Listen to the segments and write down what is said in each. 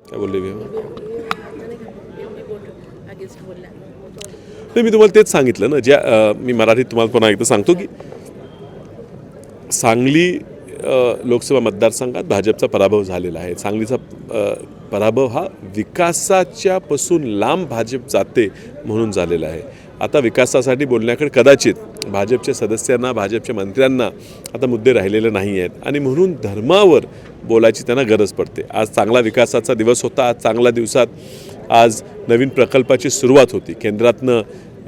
काय बोलले मी नाही मी तुम्हाला तेच सांगितलं ना ज्या मी मराठीत तुम्हाला पुन्हा एकदा सांगतो की सांगली लोकसभा मतदारसंघात भाजपचा पराभव झालेला आहे. सांगलीचा पराभव हा विकासाच्या पासून लांब भाजप जाते म्हणून झालेला आहे. आता विकासासाठी बोलण्याकडे कदाचित भाजपच्या सदस्यांना भाजपच्या मंत्र्यांना आता मुद्दे राहिलेले नाही आहेत आणि म्हणून धर्मावर बोलायची त्यांना गरज पडते. आज चांगला विकासाचा दिवस होता आज चांगल्या दिवसात आज नवीन प्रकल्पाची सुरुवात होती. केंद्रातनं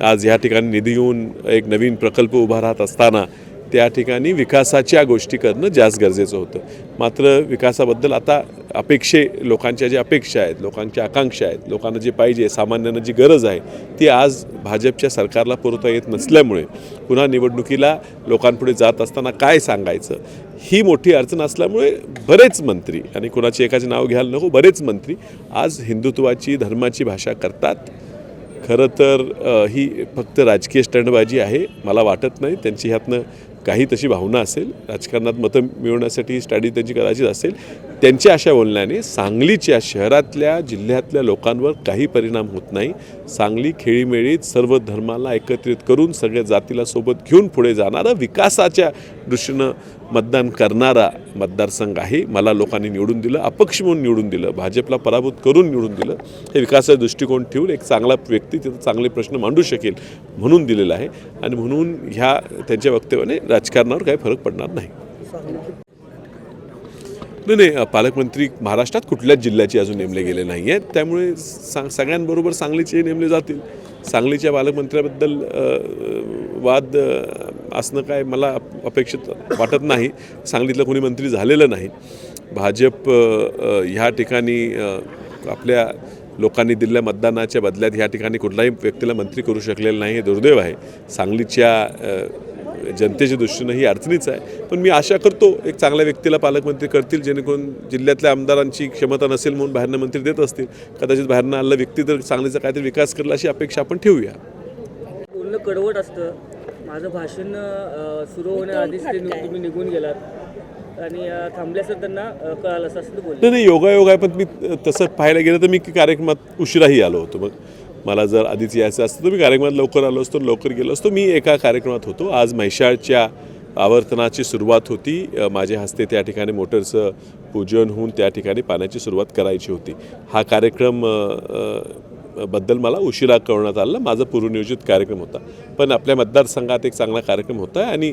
आज ह्या ठिकाणी निधी येऊन एक नवीन प्रकल्प उभा राहत असताना त्या ठिकाणी विकासाच्या गोष्टी करणं जास्त गरजेचं होतं. मात्र विकासाबद्दल आता अपेक्षे लोकांच्या ज्या अपेक्षा आहेत लोकांच्या आकांक्षा आहेत लोकांना जे पाहिजे सामान्यांना जी गरज आहे ती आज भाजपच्या सरकारला पुरवता येत नसल्यामुळे पुन्हा निवडणुकीला लोकांपुढे जात असताना काय सांगायचं? ही मोठी अडचण असल्यामुळे बरेच मंत्री आणि कुणाचे एकाचे नाव घ्यायला नको बरेच मंत्री आज हिंदुत्वाची धर्माची भाषा करतात. खरं तर ही फक्त राजकीय स्टंडबाजी आहे. मला वाटत नाही त्यांची ह्यातनं काही तशी भावना असेल राजकारणात मतं मिळवण्यासाठी ही स्टडी त्यांची कदाचित असेल त्यांच्या अशा बोलण्याने सांगलीच्या शहरातल्या जिल्ह्यातल्या लोकांवर काही परिणाम होत नाही. सांगली खेळीमेळीत सर्व धर्माला एकत्रित करून सगळ्या जातीला सोबत घेऊन पुढे जाणारं विकासाच्या दृष्टीनं मतदान करणारा मतदारसंघ आहे. मला लोकांनी निवडून दिलं अपक्ष म्हणून निवडून दिलं भाजपला पराभूत करून निवडून दिलं. हे विकासाचा दृष्टिकोन ठेवून एक चांगला व्यक्ती तिथं चांगले प्रश्न मांडू शकेल म्हणून दिलेला आहे. आणि म्हणून ह्या त्यांच्या वक्तव्याने राजकारणावर काही फरक पडणार नाही. नाही नाही पालकमंत्री महाराष्ट्रात कुठल्याच जिल्ह्याचे अजून नेमले गेले नाही आहेत त्यामुळे सा सगळ्यांबरोबर सांगलीचे नेमले जातील. सांगलीच्या पालकमंत्र्याबद्दल वाद असणं काय मला अपेक्षित वाटत नाही. सांगलीतलं कोणी मंत्री झालेलं नाही. भाजप ह्या ठिकाणी आपल्या लोकांनी दिलेल्या मतदानाच्या बदल्यात ह्या ठिकाणी कुठल्याही व्यक्तीला मंत्री करू शकलेलं नाही हे दुर्दैव आहे. सांगलीच्या जनतेच्या दृष्टीनं ही अडचणीच आहे. पण मी आशा करतो एक चांगल्या व्यक्तीला पालकमंत्री करतील जेणेकरून जिल्ह्यातल्या आमदारांची क्षमता नसेल म्हणून बाहेरनं मंत्री देत असतील. कदाचित बाहेरनं आलेला व्यक्ती तर सांगलीचा काहीतरी विकास करेल अशी अपेक्षा आपण ठेवूया. बोलणं कडवट असतं. माझं भाषण सुरू होण्याआधीच ते तुम्ही निघून गेलात. आणि अ, त्यांना कळालं असं असं नाही योगायोग आहे पण मी तसं पाहायला गेलं तर मी कार्यक्रमात उशिराही आलो होतो. मग मला जर आधीच यायचं असतं तर मी कार्यक्रमात लवकर आलो असतो लवकर गेलो असतो. मी एका कार्यक्रमात होतो. आज म्हैशाळच्या आवर्तनाची सुरुवात होती. माझ्या हस्ते त्या ठिकाणी मोटरचं पूजन होऊन त्या ठिकाणी पाण्याची सुरुवात करायची होती. हा कार्यक्रम बद्दल मला उशिरा कळवण्यात आलं माझा पूर्वनियोजित कार्यक्रम होता. पण आपल्या मतदारसंघात एक चांगला कार्यक्रम होता आहे आणि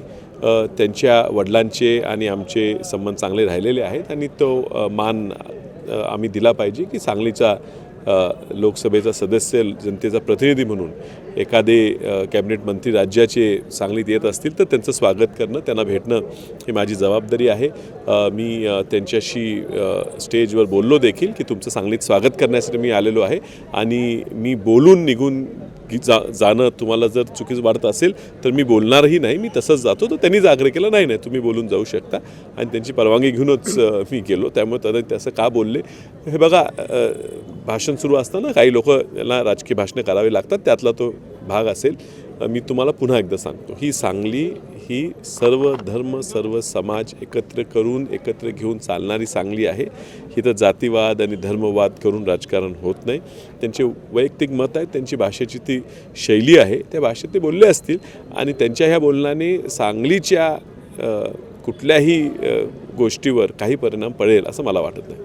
त्यांच्या वडिलांचे आणि आमचे संबंध चांगले राहिलेले आहेत आणि तो मान आम्ही दिला पाहिजे की सांगलीचा लोकसभेचा सदस्य जनतेचा प्रतिनिधी म्हणून एखादे कॅबिनेट मंत्री राज्याचे सांगलीत येत असतील तर त्यांचं स्वागत करणं त्यांना भेटणं ही माझी जबाबदारी आहे. मी त्यांच्याशी स्टेजवर बोललो देखील की तुमचं सांगलीत स्वागत करण्यासाठी मी आलेलो आहे आणि मी बोलून निघून की जा जाणं तुम्हाला जर चुकीचं वाटत असेल तर मी बोलणारही नाही मी तसंच जातो. तर त्यांनीच आग्रह केला नाही नाही तुम्ही बोलून जाऊ शकता. आणि त्यांची परवानगी घेऊनच मी गेलो. त्यामुळे त्यांना तसं का बोलले? हे बघा भाषण सुरू असताना काही लोक याला राजकीय भाषणं करावी लागतात. त्यातला तो भाग असेल. मी तुम्हाला पुन्हा एकदा सांगतो. ही सांगली ही सर्व धर्म सर्व समाज एकत्र करून एकत्र घेऊन चालणारी सांगली आहे. ही तर जातीवाद आणि धर्मवाद करून राजकारण होत नाही. त्यांचे वैयक्तिक मत आहे त्यांची भाषेची ती शैली आहे. त्या भाषेत ते बोलले असतील आणि त्यांच्या ह्या बोलण्याने सांगलीच्या कुठल्याही गोष्टीवर काही परिणाम पडेल असं मला वाटत नाही.